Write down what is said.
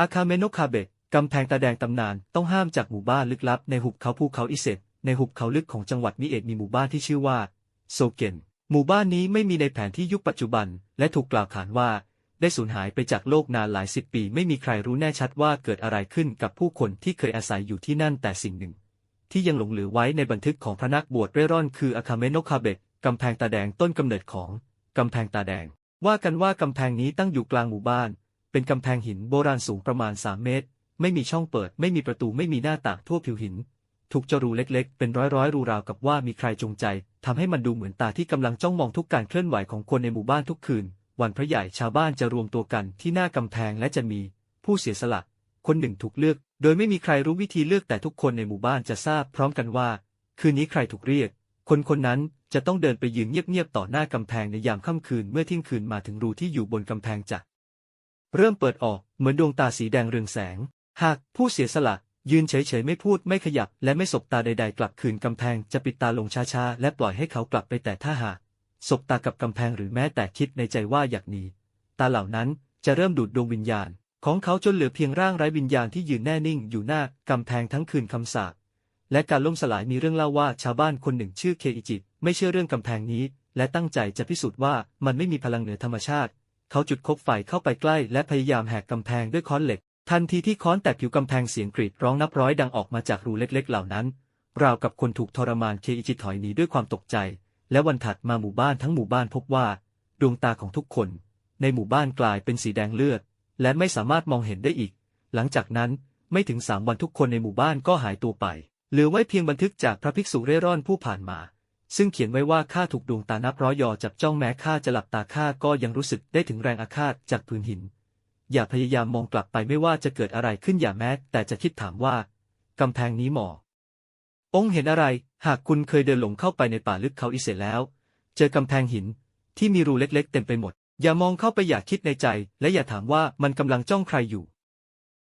อาคาเมโนคาเบะกำแพงตาแดงตำนานต้องห้ามจากหมู่บ้านลึกลับในหุบเขาภูเขาอิเซะในหุบเขาลึกของจังหวัดมิเอะมีหมู่บ้านที่ชื่อว่า โซเกนหมู่บ้านนี้ไม่มีในแผนที่ยุคปัจจุบัน และถูกกล่าวขานว่า ได้สูญหายไปจากโลกนานหลายสิบปี ไม่มีใครรู้แน่ชัดว่าเกิดอะไรขึ้นกับผู้คนที่เคยอาศัยอยู่ที่นั่นแต่สิ่งหนึ่ง ที่ยังหลงเหลือไว้ในบันทึกของพระนักบวชเร่ร่อนคืออาคาเมโนคาเบะกำแพงตาแดงต้นกำเนิดของกำแพงตาแดง ว่ากันว่ากำแพงนี้ตั้งอยู่กลางหมู่บ้าน เป็นกำแพงหินโบราณสูงประมาณ 3 เมตร ไม่มีช่องเปิด ไม่มีประตู ไม่มีหน้าต่างทั่วผิวหิน ถูกเจารูเล็กๆ เป็นร้อยร้อยๆ รูราวกับว่ามีใครจงใจทำให้มันดูเหมือนตาที่กำลังจ้องมองทุกการเคลื่อนไหวของคนในหมู่บ้านทุกคืน วันพระใหญ่ชาวบ้านจะรวมตัวกันที่หน้ากำแพงและจะมี ผู้เสียสละ คนหนึ่งถูกเลือก โดยไม่มีใครรู้วิธีเลือกแต่ทุกคนในหมู่บ้านจะทราบพร้อมกันว่า คืนนี้ใครถูกเรียก คนคนนั้นจะต้องเดินไปยืนเงียบๆต่อหน้ากำแพงในยามค่ำคืนเมื่อที่ยงคืนมาถึงรูที่อยู่บนกำแพงจะ เริ่มเปิดออกเหมือนดวงตาสีแดงเรืองแสง หากผู้เสียสละยืนเฉยๆไม่พูดไม่ขยับ และไม่สบตาใด ๆ กลับคืนกำแพงจะปิดตาลงช้าๆ และปล่อยให้เขากลับไปแต่ถ้าหากสบตากับกำแพงหรือแม้แต่คิดในใจว่าอยากหนีตาเหล่านั้นจะเริ่มดูดดวงวิญญาณ ของเขาจนเหลือเพียงร่างไร้วิญญาณที่ยืนแน่นิ่งอยู่หน้ากำแพงทั้งคืนคำสาปและการล่มสลายมีเรื่องเล่าว่าชาวบ้านคนหนึ่งชื่อเคอิจิไม่เชื่อเรื่องกำแพงนี้ และตั้งใจจะพิสูจน์ว่ามันไม่มีพลังเหนือธรรมชาติ เขาจุดคบไฟเข้าไปใกล้และพยายามแหกกำแพงด้วยค้อนเหล็ก ทันทีที่ค้อนแตะผิวกำแพงเสียงกรีดร้องนับร้อยดังออกมาจากรูเล็กๆ เหล่านั้น ราวกับคนถูกทรมานเคอิจิถอยหนีด้วยความตกใจ และวันถัดมาหมู่บ้านทั้งหมู่บ้านพบว่า ดวงตาของทุกคน ในหมู่บ้านกลายเป็นสีแดงเลือด และไม่สามารถมองเห็นได้อีก หลังจากนั้นไม่ถึงสามวันทุกคนในหมู่บ้านก็หายตัวไป เหลือไว้เพียงบันทึกจากพระภิกษุเร่ร่อนผู้ผ่านมา ซึ่งเขียนไว้ว่าข้าถูกดวงตานับร้อยยอจับจ้องแม้ข้าจะหลับตาข้าก็ยังรู้สึกได้ถึงแรงอาฆาตจากพื้นหิน อย่าพยายามมองกลับไปไม่ว่าจะเกิดอะไรขึ้นอย่าแม้แต่จะคิดถามว่ากำแพงนี้หมอ องค์เห็นอะไร หากคุณเคยเดินหลงเข้าไปในป่าลึกเขาอิเสแล้ว เจอกำแพงหินที่มีรูเล็กๆ เต็มไปหมด อย่ามองเข้าไปอย่าคิดในใจ และอย่าถามว่ามันกำลังจ้องใครอยู่